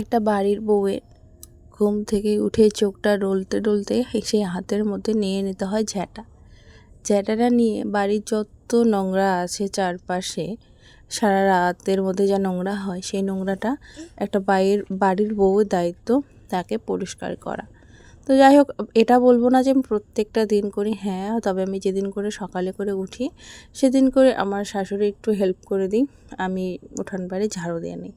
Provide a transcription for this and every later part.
একটা বাড়ির বউয়ের ঘুম থেকে উঠে চোখটা ডলতে ডলতে সেই হাতের মধ্যে নিয়ে নিতে হয় ঝ্যাটা। ঝ্যাটাটা নিয়ে বাড়ির যত নোংরা আছে চারপাশে, সারা রাতের মধ্যে যা নোংরা হয়, সেই নোংরাটা একটা বাইরের বাড়ির বউয়ের দায়িত্ব তাকে পরিষ্কার করা। তো যাই হোক, এটা বলব না যে আমি প্রত্যেকটা দিন করি হ্যাঁ তবে আমি যেদিন করে সকালে করে উঠি, সেদিন করে আমার শাশুড়ি একটু হেল্প করে দিই, আমি উঠান বাড়ি ঝাড়ু দিয়ে নিই।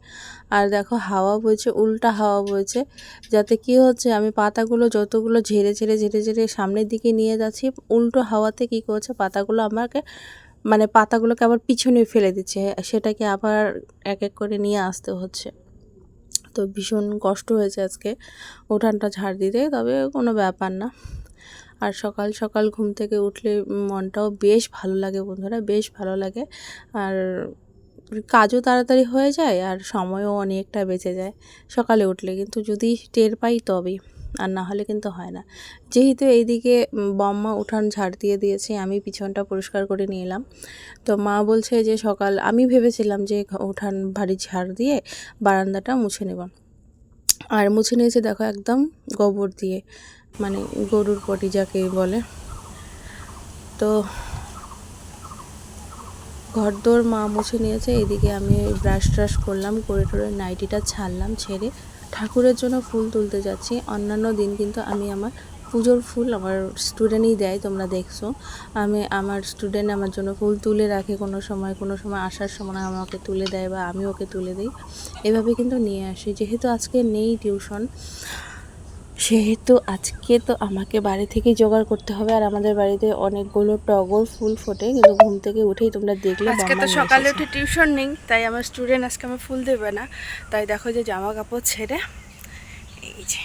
আর দেখো, হাওয়া বইছে, উল্টা হাওয়া বইছে, যাতে কি হচ্ছে, আমি পাতাগুলো যতগুলো ঝেড়ে ঝেড়ে ঝেড়ে ঝেড়ে সামনের দিকে নিয়ে যাচ্ছি, উল্টো হাওয়াতে কি করছে, পাতাগুলো আমাকে মানে পাতাগুলোকে আবার পিছনে ফেলে দিচ্ছে, সেটাকে আবার এক এক করে নিয়ে আসতে হচ্ছে। তো ভীষণ কষ্ট হয়েছে আজকে উঠানটা ঝাড় দিতে, তবে কোনো ব্যাপার না। আর সকাল সকাল ঘুম থেকে উঠলে মনটাও বেশ ভালো লাগে বন্ধুরা, বেশ ভালো লাগে। আর কাজও তাড়াতাড়ি হয়ে যায় আর সময়ও অনেকটা বেঁচে যায় সকালে উঠলে, কিন্তু যদি টের পাই তবেই। আর না হলে কিন্তু হয় না। যেহেতু এইদিকে বম্মা উঠান ঝাড় দিয়ে দিয়েছে, আমি পিছনটা পরিষ্কার করে নিলাম। তো মা বলছে যে, সকাল, আমি ভেবেছিলাম যে উঠান ভারী ঝাড় দিয়ে বারান্দাটা মুছে নেব। আর মুছে নিয়েছে দেখো একদম গোবর দিয়ে মানে গরুর পটি যাকে বলে। তো ঘরদোর মা মুছে নিয়েছে এদিকে আমি ব্রাশ ট্রাশ করলাম করে টোরে নাইটিটা ছাড়লাম, ছেড়ে ঠাকুরের জন্য ফুল তুলতে যাচ্ছি। অন্যান্য দিন কিন্তু আমি আমার পুজোর ফুল আমার স্টুডেন্টই দেয়, তোমরা দেখছ। আমি আমার স্টুডেন্ট আমার জন্য ফুল তুলে রাখে কোনো সময় কোনো সময় আসার সময় আমাকে তুলে দেয় বা আমি ওকে তুলে দিই। এভাবে কিন্তু নিয়ে আসি। যেহেতু আজকে নেই টিউশন সেহেতু আজকে তো আমাকে বাড়ি থেকে জোগাড় করতে হবে আর আমাদের বাড়িতে অনেকগুলো টগর ফুল ফোটে কিন্তু ঘুম থেকে উঠেই তোমরা দেখলে আজকে তো সকালে উঠে টিউশন নেই তাই আমার স্টুডেন্ট আজকে আমার ফুল দেবে না। তাই দেখো যে জামা কাপড় ছেড়ে এই যে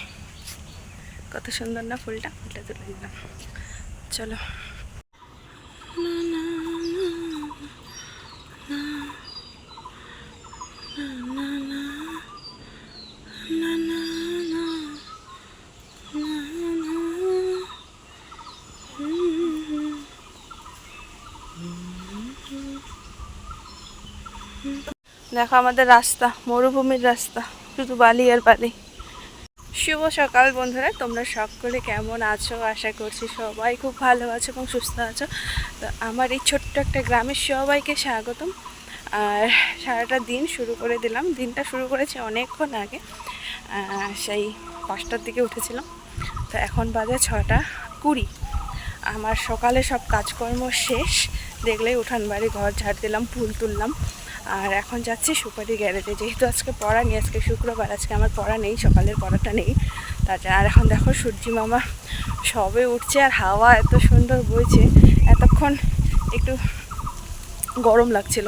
কত সুন্দর না ফুলটা ফুলটা তুলে দিলাম। চলো। দেখো আমাদের রাস্তা, মরুভূমির রাস্তা, শুধু বালি আর বালি। শুভ সকাল বন্ধুরা, তোমরা সকলে কেমন আছো? আশা করছি সবাই খুব ভালো আছো এবং সুস্থ আছো। তো আমার এই ছোট্ট একটা গ্রামের সবাইকে স্বাগতম। আর সারাটা দিন শুরু করে দিলাম। দিনটা শুরু করেছি অনেকক্ষণ আগে। সেই পাঁচটার দিকে উঠেছিলাম। তো এখন বাজে ছটা কুড়ি। আমার সকালে সব কাজকর্ম শেষ। দেখলেই উঠান বাড়ি ঘর ঝাড় দিলাম, ফুল তুললাম। আর এখন যাচ্ছি সুপারি গ্যারেজে। যেহেতু আজকে পড়া নেই, আজকে শুক্রবার, আজকে আমার পড়া নেই, সকালের পড়াটা নেই। তাছাড়া আর এখন দেখো সূর্যি মামা সবে উঠছে আর হাওয়া এত সুন্দর বইছে। এতক্ষণ একটু গরম লাগছিল।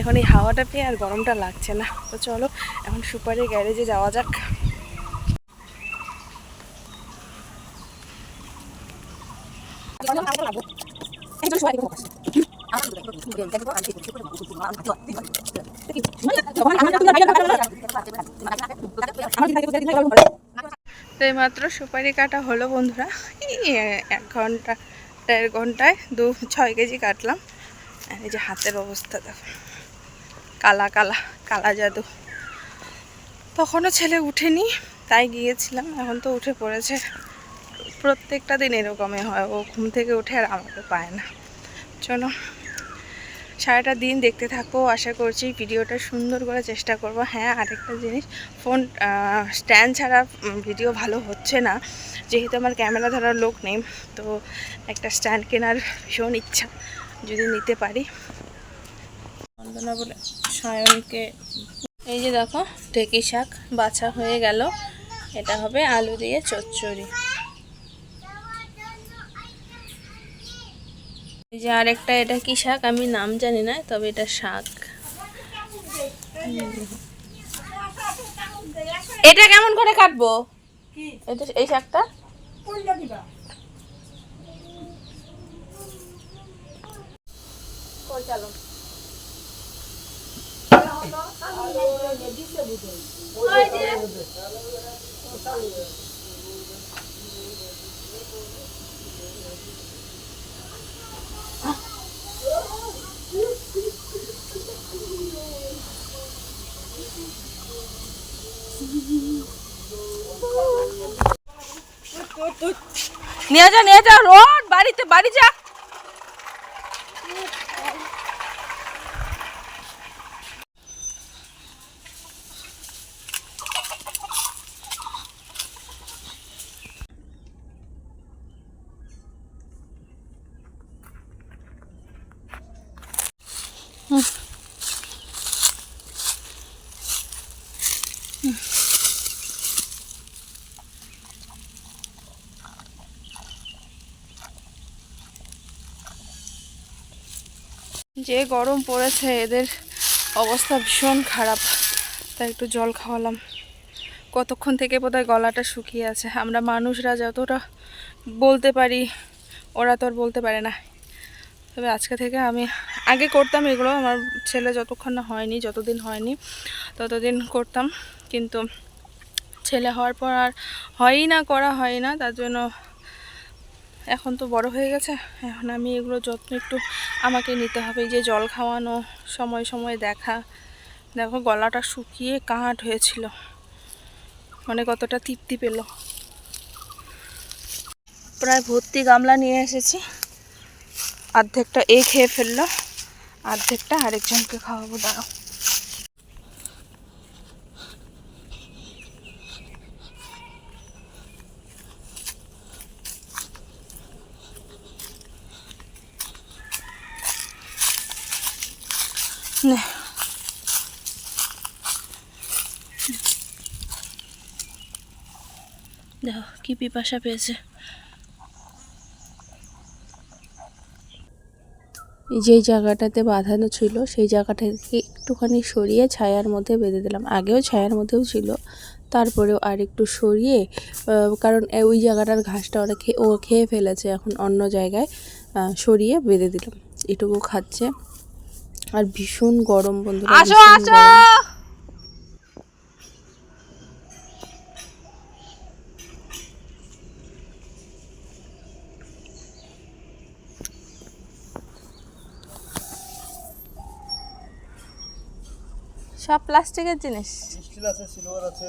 এখন এই হাওয়াটা পেয়ে আর গরমটা লাগছে না। তো চলো, এখন সুপারি গ্যারেজে যাওয়া যাক। তো এইমাত্র সুপারি কাটা হলো বন্ধুরা। এক ঘণ্টা, দেড় ঘন্টায় দু, ছয় কেজি কাটলাম। আর এই যে হাতের অবস্থা দেখো। কালা কালা কালা জাদু। তখনও ছেলে উঠেনি, তাই গিয়েছিলাম, এখন তো উঠে পড়েছে। প্রত্যেকটা দিন এরকমই হয়, ও ঘুম থেকে উঠে আর আমাকে পায় না। চলো। সারাটা দিন দেখতে থাকো, আশা করছি ভিডিওটা সুন্দর করে চেষ্টা করব। হ্যাঁ আরেকটা জিনিস, ফোন স্ট্যান্ড ছাড়া ভিডিও ভালো হচ্ছে না। যেহেতু আমার ক্যামেরা ধরার লোক নেই, তো একটা স্ট্যান্ড কেনার ভীষণ ইচ্ছা, যদি নিতে পারি। বলে সায়নকে, এই যে দেখো, ঢেকি শাক বাছা হয়ে গেল। এটা হবে আলু দিয়ে চচ্চড়ি। এই যে আর একটা এটা কি শাক আমি নাম জানি না তবে এটা শাক এটা কেমন করে কাটবো এই শাকটা দিবা নিয়ে যা নিয়ে যা রোড বাড়িতে বাড়ি যা। যে গরম পড়েছে, এদের অবস্থা ভীষণ খারাপ। তাই একটু জল খাওয়ালাম। কতক্ষণ থেকে বোধহয় গলাটা শুকিয়ে আছে। আমরা মানুষরা যতটা বলতে পারি, ওরা তো আর বলতে পারে না। তবে আজকে থেকে আমি আগে করতাম এগুলো, আমার ছেলে যতক্ষণ না হয়নি, যতদিন হয়নি, ততদিন করতাম। কিন্তু ছেলে হওয়ার পর আর হয়ই না, করা হয় না। তার জন্য এখন তো বড় হয়ে গেছে, এখন আমি এগুলো যত্ন একটু আমাকে নিতে হবে। যে জল খাওয়ানো, সময় সময় দেখা, দেখো গলাটা শুকিয়ে কাঠ হয়েছিল। মানে কতটা তৃপ্তি পেল। প্রায় ভর্তি গামলা নিয়ে এসেছি। অর্ধেকটা এ খেয়ে ফেলল, অর্ধেকটা আরেকজনকে খাওয়াবো, দাঁড়াও। দেখো কি পিপাসা পেয়েছে যেই জায়গাটাতে বাঁধানো ছিল সেই জায়গাটা থেকে একটুখানি সরিয়ে ছায়ার মধ্যে বেঁধে দিলাম। আগেও ছায়ার মধ্যেও ছিল। তারপরেও আর একটু সরিয়ে কারণ ওই জায়গাটার ঘাসটা ওরা খেয়ে, ও খেয়ে ফেলেছে। এখন অন্য জায়গায় সরিয়ে বেঁধে দিলাম। এটুকু খাচ্ছে। আর ভীষণ গরম বন্ধু আসো আসো! সব প্লাস্টিকের জিনিস। স্টিল আছে সিলভার আছে।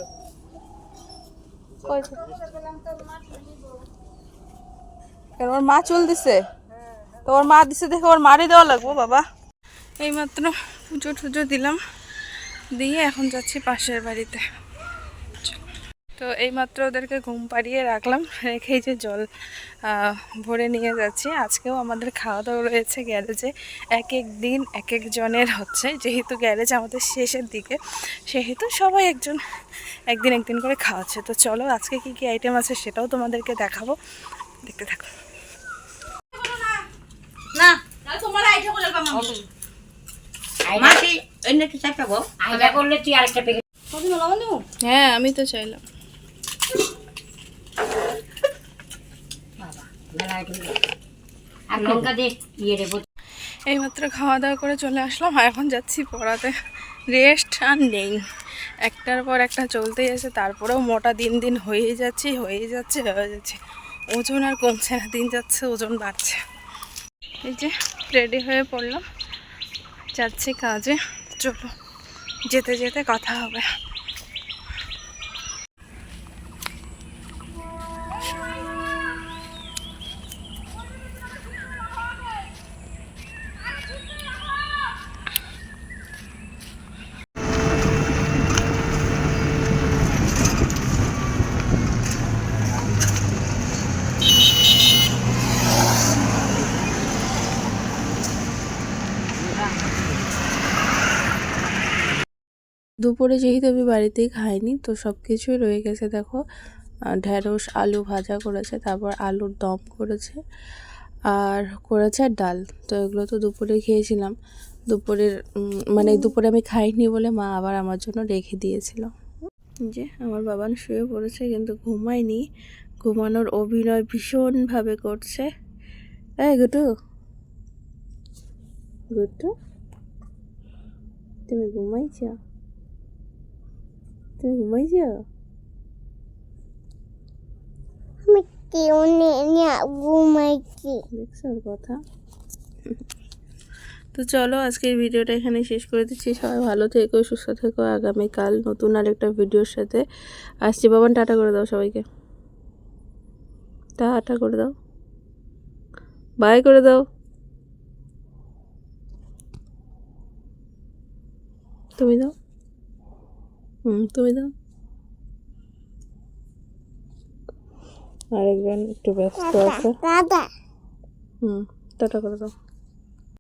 ওর মা চুল দিছে? তো ওর মা দিছে দেখে ওর মারি দেওয়া লাগবো বাবা। এইমাত্র পুজো টুজো দিলাম, দিয়ে এখন যাচ্ছি পাশের বাড়িতে। তো এইমাত্র ওদেরকে ঘুম পাড়িয়ে রাখলাম রেখেই যে জল ভরে নিয়ে যাচ্ছি। আজকেও আমাদের খাওয়া দাওয়া রয়েছে গ্যারেজে। এক এক দিন, এক এক জনের হচ্ছে, যেহেতু গ্যারেজ আমাদের শেষের দিকে, সেহেতু সবাই একজন, একদিন একদিন করে খাওয়াচ্ছে। তো চলো, আজকে কি কি আইটেম আছে সেটাও তোমাদেরকে দেখাবো। দেখতে থাকো। গো। করলে তুই আরেকটা প্যাকেট হ্যাঁ আমি তো চাইলাম। আর লঙ্কা দিয়ে ইয়ে এইমাত্র খাওয়া দাওয়া করে চলে আসলাম আর এখন যাচ্ছি পড়াতে। রেস্ট আর নেই। একটার পর একটা চলতেই আছে তারপরেও মোটা দিন দিন হয়েই যাচ্ছে হয়েই যাচ্ছে হয়ে যাচ্ছে। ওজন আর কমছে না দিন যাচ্ছে ওজন বাড়ছে। এই যে রেডি হয়ে পড়লাম। যাচ্ছি কাজে। চলো যেতে যেতে কথা হবে। দুপুরে যেহেতু আমি বাড়িতেই খাইনি, তো সব কিছুই রয়ে গেছে দেখো। ঢ্যাঁড়স আলু ভাজা করেছে, তারপর আলুর দম করেছে, আর করেছে ডাল। তো এগুলো তো দুপুরে খেয়েছিলাম। দুপুরের মানে দুপুরে আমি খাইনি বলে মা আবার আমার জন্য রেখে দিয়েছিল। যে আমার বাবান শুয়ে পড়েছে, কিন্তু ঘুমায়নি। ঘুমানোর অভিনয় ভীষণভাবে করছে। এই গুটু। গুটু, তুমি ঘুমাইছ? তুমি ঘুমাইছ আমি কেউ নেই ঘুমাইছি দেখছ কথা তো চলো আজকের ভিডিওটা এখানে শেষ করে দিচ্ছি। সবাই ভালো থেকো সুস্থ থেকো। আগামীকাল নতুন আরেকটা ভিডিওর সাথে আসছি। বাবান টাটা করে দাও সবাইকে। টাটা করে দাও। বাই করে দাও। তুমি দাও। হুম তুমি দাও। আরেকজন একটু ব্যস্ত আছে। হুম টাটা করে দাও।